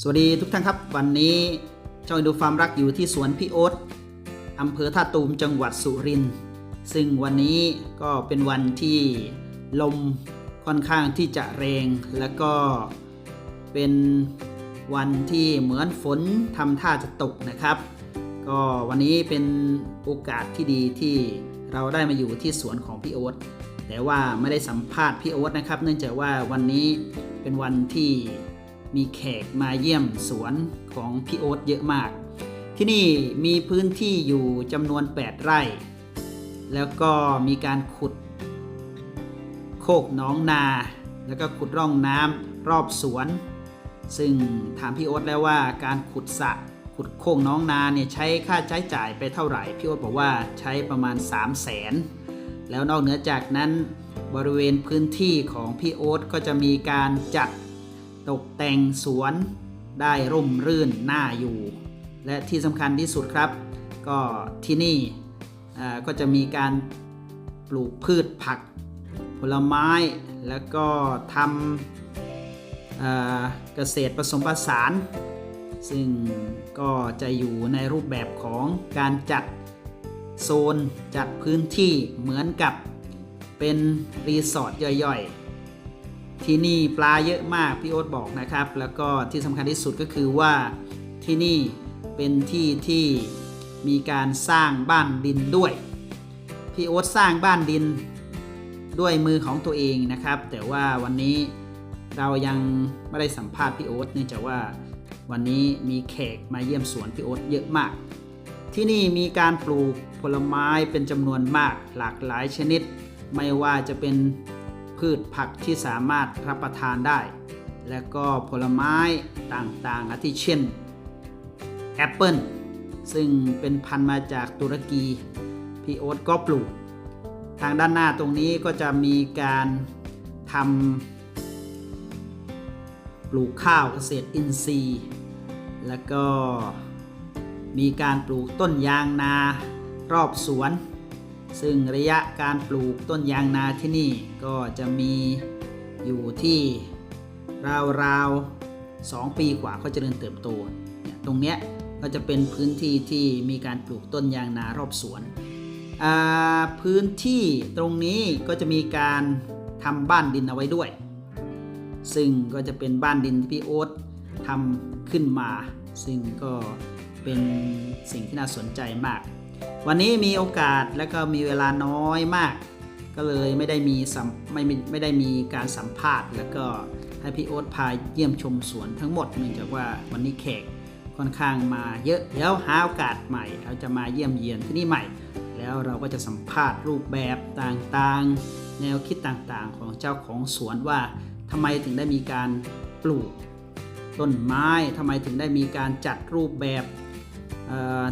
สวัสดีทุกท่านครับ วันนี้ช่องดูฟาร์มรักอยู่ที่สวนพี่โอ๊ตอำเภอท่าตูมจังหวัดสุรินทร์ซึ่งวันนี้ก็เป็นวันที่ลมค่อนข้างที่จะแรง แล้วก็เป็นวันที่เหมือนฝนทำท่าจะตกนะครับ ก็วันนี้เป็นโอกาสที่ดีที่เราได้มาอยู่ที่สวนของพี่โอ๊ตแต่ว่าไม่ได้สัมภาษณ์พี่โอ๊ตนะครับ เนื่องจากว่าวันนี้เป็นวันที่ มีแขกมาเยี่ยมสวนของพี่โอ๊ตเยอะมาก ที่นี่มีพื้นที่อยู่จำนวน 8 ไร่ แล้วก็มีการขุด โคกน้องนา แล้วก็ขุดร่องน้ำรอบสวน ซึ่งถามพี่โอ๊ตแล้วว่าการขุดสระขุดโคกน้องนาเนี่ยใช้ค่าใช้จ่ายไปเท่าไหร่ พี่โอ๊ตบอกว่าใช้ประมาณ 3 0 0แสนแล้วนอกเหนือจากนั้นบริเวณพื้นที่ของพี่โอ๊ตก็จะมีการจัด ตกแต่งสวนได้ร่มรื่นน่าอยู่ และที่สำคัญที่สุดครับ ก็ที่นี่ก็จะมีการปลูกพืชผัก ผลไม้แล้วก็ทำเอ่อเกษตรผสมผสาน ซึ่งก็จะอยู่ในรูปแบบของการจัดโซนจัดพื้นที่เหมือนกับเป็นรีสอร์ทย่อยๆ ที่นี่ปลาเยอะมากพี่โอ๊ตบอกนะครับ แล้วก็ที่สำคัญที่สุดก็คือว่าที่นี่เป็นที่ที่มีการสร้างบ้านดินด้วยพี่โอ๊ตสร้างบ้านดินด้วยมือของตัวเองนะครับ แต่ว่าวันนี้เรายังไม่ได้สัมภาษณ์พี่โอ๊ตเนื่องจากว่าวันนี้มีแขกมาเยี่ยมสวนพี่โอ๊ตเยอะมาก ที่นี่มีการปลูกผลไม้เป็นจำนวนมากหลากหลายชนิด ไม่ว่าจะเป็น พืชผักที่สามารถรับประทานได้ และก็ผลไม้ต่างๆอาทิเช่นแอปเปิลซึ่งเป็นพันธุ์มาจากตุรกีพี่โอ๊ตก็ปลูก ทางด้านหน้าตรงนี้ก็จะมีการทำปลูกข้าวเกษตรอินทรีย์ แล้วก็มีการปลูกต้นยางนารอบสวน ซึ่งระยะการปลูกต้นยางนาที่นี่ก็จะมีอยู่ที่ราวๆสองปีกว่าก็จะเริญเติบโตเนี่ยตรงเนี้ยก็จะเป็นพื้นที่ที่มีการปลูกต้นยางนารอบสวนอ่าพื้นที่ตรงนี้ก็จะมีการทำบ้านดินเอาไว้ด้วย ซึ่งก็จะเป็นบ้านดินที่พี่โอ๊ตทำขึ้นมา ซึ่งก็เป็นสิ่งที่น่าสนใจมาก วันนี้มีโอกาสและก็มีเวลาน้อยมาก ก็เลยไม่ได้มีสัมไม่ไม่ได้มีการสัมภาษณ์ แล้วก็ให้พี่โอ๊ตพาเยี่ยมชมสวนทั้งหมดเนื่องจากว่าวันนี้แขกค่อนข้างมาเยอะเดี๋ยวหาโอกาสใหม่เราจะมาเยี่ยมเยียนที่นี่ใหม่ แล้วเราก็จะสัมภาษณ์รูปแบบต่างๆ แนวคิดต่างๆ ของเจ้าของสวนว่าทำไมถึงได้มีการปลูกต้นไม้ทำไมถึงได้มีการจัดรูปแบบ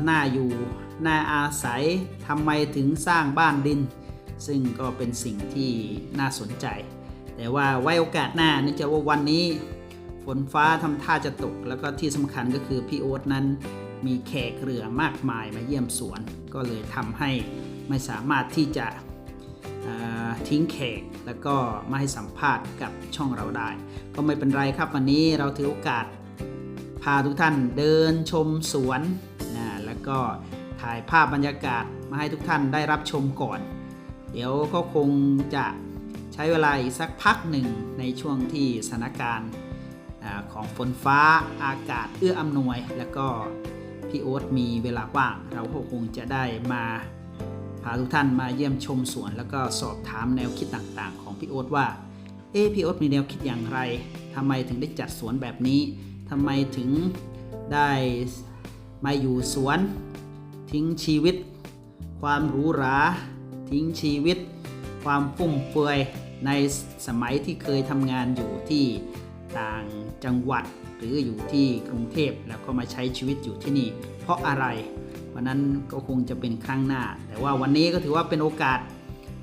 น้าอยู่หน้าอาศัยทำไมถึงสร้างบ้านดิน ซึ่งก็เป็นสิ่งที่น่าสนใจ แต่ว่าไว้โอกาสหน้าเนื่องจากว่าวันนี้ ฝนฟ้าทำท่าจะตก แล้วก็ที่สำคัญก็คือพี่โอ๊ตนั้นมีแขกเรือมากมายมาเยี่ยมสวน ก็เลยทำให้ไม่สามารถที่จะทิ้งแขกแล้วก็มาให้สัมภาษณ์กับช่องเราได้ ก็ไม่เป็นไรครับวันนี้เราถือโอกาส พาทุกท่านเดินชมสวน ก็ถ่ายภาพบรรยากาศมาให้ทุกท่านได้รับชมก่อน เดี๋ยวก็คงจะใช้เวลาอีกสักพักหนึ่งในช่วงที่สถานการณ์ของฝนฟ้าอากาศเอื้ออำนวย แล้วก็พี่โอ๊ตมีเวลาว่าง เราก็คงจะได้มาพาทุกท่านมาเยี่ยมชมสวน แล้วก็สอบถามแนวคิดต่างๆ ของพี่โอ๊ตว่าเอ๊พี่โอ๊ตมีแนวคิดอย่างไรทำไมถึงได้จัดสวนแบบนี้ทำไมถึงได้ มาอยู่สวน ทิ้งชีวิต ความหรูหรา ทิ้งชีวิต ความฟุ่มเฟือยในสมัยที่เคยทำงานอยู่ที่ต่างจังหวัดหรืออยู่ที่กรุงเทพแล้วก็มาใช้ชีวิตอยู่ที่นี่ เพราะอะไรวันนั้นก็คงจะเป็นครั้งหน้า แต่ว่าวันนี้ก็ถือว่าเป็นโอกาส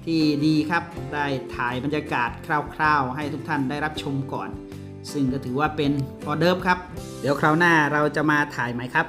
ที่ดีครับ ได้ถ่ายบรรยากาศคร่าวๆ ให้ทุกท่านได้รับชมก่อน ซึ่งก็ถือว่าเป็นออเดิร์ฟครับ เดี๋ยวคราวหน้าเราจะมาถ่ายใหม่ครับ